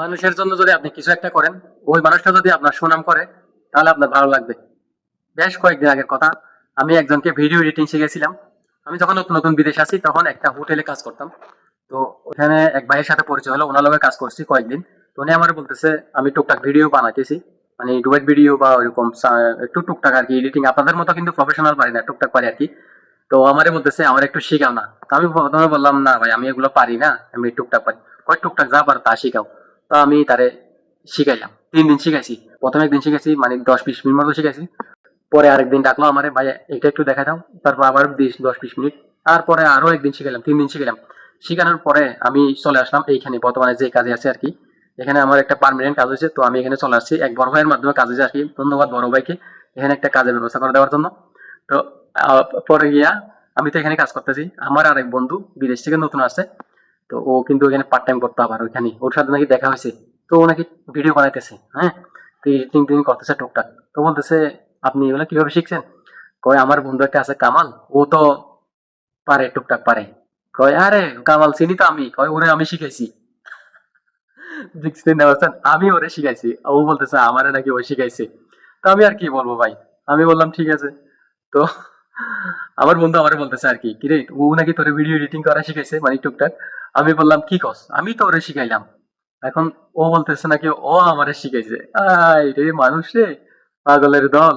মানুষের জন্য যদি আপনি কিছু একটা করেন, ওই মানুষটা যদি আপনার সুনাম করে, তাহলে আপনার ভালো লাগবে। বেশ কয়েকদিন আগের কথা, আমি একজনকে ভিডিও এডিটিং শিখেছিলাম। আমি যখন নতুন নতুন বিদেশে আসি তখন একটা হোটেলে কাজ করতাম। তো ওখানে এক ভাইয়ের সাথে পরিচয় হলো, ওনার লগে কাজ করছি কয়েকদিন। তো উনি আমার বলতেছে, আমি টুকটাক ভিডিও বানাইতেছি। মানে ডুয়েট ভিডিও বা ওইরকম একটু টুকটাক আর কি এডিটিং আপনাদের মতো কিন্তু প্রফেশনাল পারি না, টুকটাক পারি আর কি। তো আমারে বলতেছে, আমার একটু শিখাও না। তো আমি প্রথমে বললাম, না ভাই, আমি এগুলো পারি না, আমি টুকটাক পারি। কয়, টুকটাক যা পারো তা শিখাও। তো আমি তারে শিখাইলাম। তিন দিন শিখাইছি। প্রথমে একদিন শিখাইছি মানে দশ বিশ মিনিট মতো শিখাইছি। পরে আরেকদিন ডাকলো আমারে, ভাই এটা একটু দেখা দাও। তারপর আবার বিশ, দশ বিশ মিনিট। তারপরে আরও একদিন শিখাইলাম, তিন দিন শিখাইলাম। শিখানোর পরে আমি চলে আসলাম এইখানে, বর্তমানে যে কাজে আছে আর কি এখানে আমার একটা পার্মানেন্ট কাজ হয়েছে, তো আমি এখানে চলে আসছি। এক বড় ভাইয়ের মাধ্যমে কাজ হয়েছে আর কি ধন্যবাদ বড় ভাইকে এখানে একটা কাজের ব্যবস্থা করে দেওয়ার জন্য। তো পরে গিয়া আমি তো এখানে কাজ করতেছি। আমার আরেক বন্ধু বিদেশ থেকে নতুন আসছে। তো ও কিন্তু এখানে পার্ট টাইম করতে আবার ওইখানে। ওর সাথে নাকি দেখা হয়েছে। তো ও নাকি ভিডিও বানাইতেছে হ্যাঁ? তো এডিটিং টিং করতেছে টুকটাক। তো বলতেছে, আপনি এগুলো কীভাবে শিখছেন? কয়, আমার বন্ধু একটা আছে কামাল। ও তো পারে, টুকটাক পারে। কয়, আরে কামাল, চিনি তো আমি। কয়, ওরে আমি শিখাইছি? আমি ওরে শিখাইছি। ও বলতেছে, আমারে নাকি ও শিখাইছে। তো আমি আর কি বলব ভাই? আমি বললাম, ঠিক আছে। তো আমার বন্ধু আমারে বলতেছে আর কি, কিরে, ও নাকি তোরে ভিডিও এডিটিং করা শিখাইছে মানে টুকটাক? আমি বললাম, কি কস? আমি তো ওরে শিখাইলাম। এখন ও বলতেছে নাকি, ও আমারে শিখাইছে। আই রে মানুষ রে, পাগলের দল।